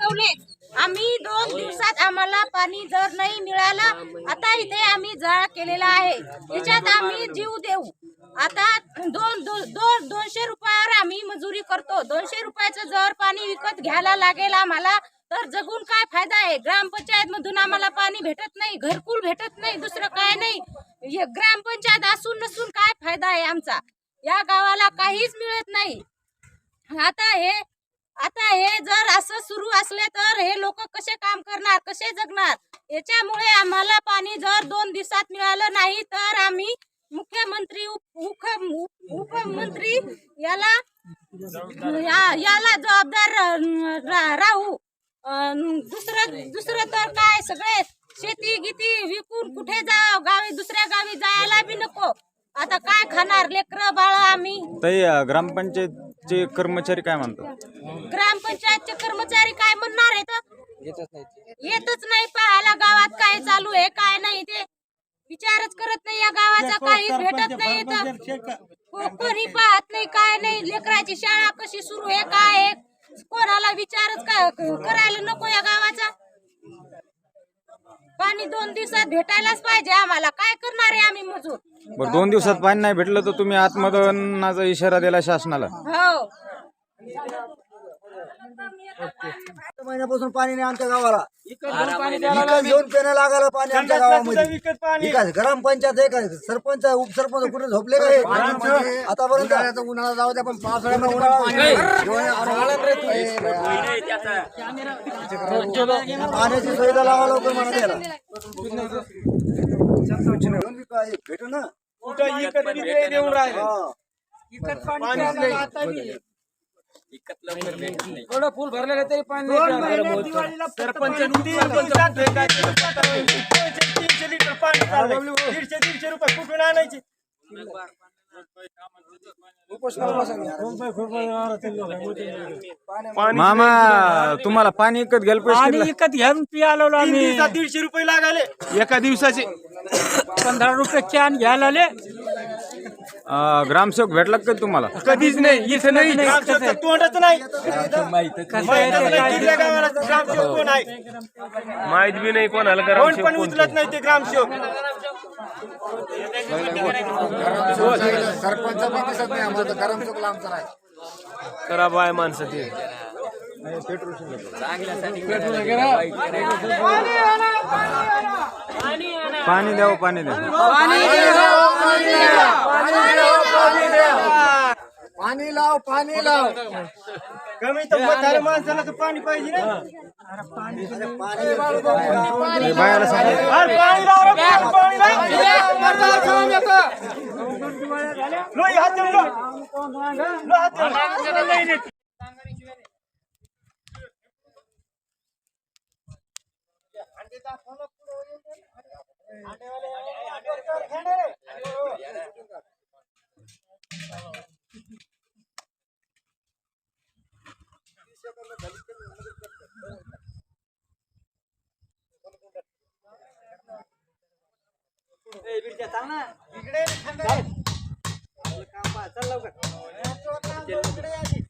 पिकवले आम्ही दोन दिवसात आम्हाला पाणी जर नाही मिळालं आता इथे आम्ही जाळ केलेला आहे. याच्यात आम्ही जीव देऊ. आता दोन दो- दोन दोनशे रुपयावर आम्ही मजुरी करतो. दोनशे रुपयाचं जर पाणी विकत घ्यायला लागेल आम्हाला तर जगून काय फायदा आहे? ग्रामपंचायत मधून आम्हाला पाणी भेटत नाही घरकुल भेटत नाही दुसरं काय नाही. ग्रामपंचायत असून नसून काय फायदा आहे आमचा? या गावाला काहीच मिळत नाही. आता हे आता हे जर असं सुरू असले तर हे लोक कसे काम करणार कसे जगणार? याच्यामुळे आम्हाला पाणी जर दोन दिवसात मिळालं नाही तर आम्ही मुख्यमंत्री उप- उप- उपमंत्री याला या- याला जबाबदार रा- राहू. दुसरं दुसरं तर काय? सगळे शेती गिती विकून कुठे जा गावी दुसऱ्या गावी जायला बी नको. आता काय खाणार? लेकर बाळ आम्ही. ग्रामपंचायत ग्रामपंचायतचे कर्मचारी काय म्हणतात? ग्रामपंचायतचे कर्मचारी काय म्हणणार आहेत? येतच नाही पाहायला गावात काय चालू आहे काय नाही ते. विचारच करत नाही या गावाचा काही भेटत नाही इथं. को- कोणी पाहत नाही काय नाही. लेकराची शाळा कशी सुरू आहे काय आहे? कोणाला विचारच का करायला नको या गावाचा? पाणी दोन दिवसात भेटायलाच पाहिजे आम्हाला. काय करणार आहे आम्ही मजूर? बरं दोन दिवसात पाणी नाही भेटलं तर तुम्ही आत्मदहनाचा इशारा दिला शासनाला. हो? महिन्यापासून पाणी नाही आमच्या गावाला. विकत घेऊन पेनं लागायला पाणी आमच्या गावामध्ये. विकास ग्रामपंचायत आहे का सरपंच उपसरपंच कुठे झोपले का? आतापर्यंत. उन्हाळा जाऊ द्या पण पावसाळ्यात पाण्याची सुविधा लावा लवकर म्हणा त्याला. भेटू ना? फुल भरलेलं तरी पाणी सरपंच दीडशे दीडशे रुपये कुठून आणायचे? मामा तुम्हाला पाणी विकत घ्यायला पैसे पाणी किती विकत घेऊन पियालो तीन आम्ही. दिवसात दीडशे रुपये लागाले. एका दिवसाचे? पंधरा रुपये कॅन घ्यायला आले. लागले? अं, ग्रामसेवक भेटला का तुम्हाला? कधीच नाही इथं नाही. ग्रामसेवकचं तोंडच नाही. कसं माहितच आहे ते नाही. काय किल्ल्या गावाला ग्रामसेवक कोण आहे? माहीत बी नाही कोणाला. कोण पण उचलत नाही ते ग्रामसेवक. करा बाय माणसं ते. पाणी द्यावं पाणी द्या पाणी लाव पाणी लाव. कमी तर माणसाला तर पाणी पाहिजे ना. पाणी पाणी, पाणी लाव. लोई हात देऊन लो. लो हात देऊन. ए, ती पार्टी का कुठे इकडे पुण्यात तिकडे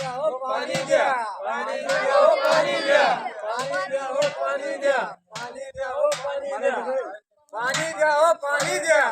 द्या हो पाणी द्या पाणी द्या हो पाणी द्या पाणी द्या हो पाणी द्या पाणी द्या हो पाणी द्या पाणी द्या हो पाणी द्या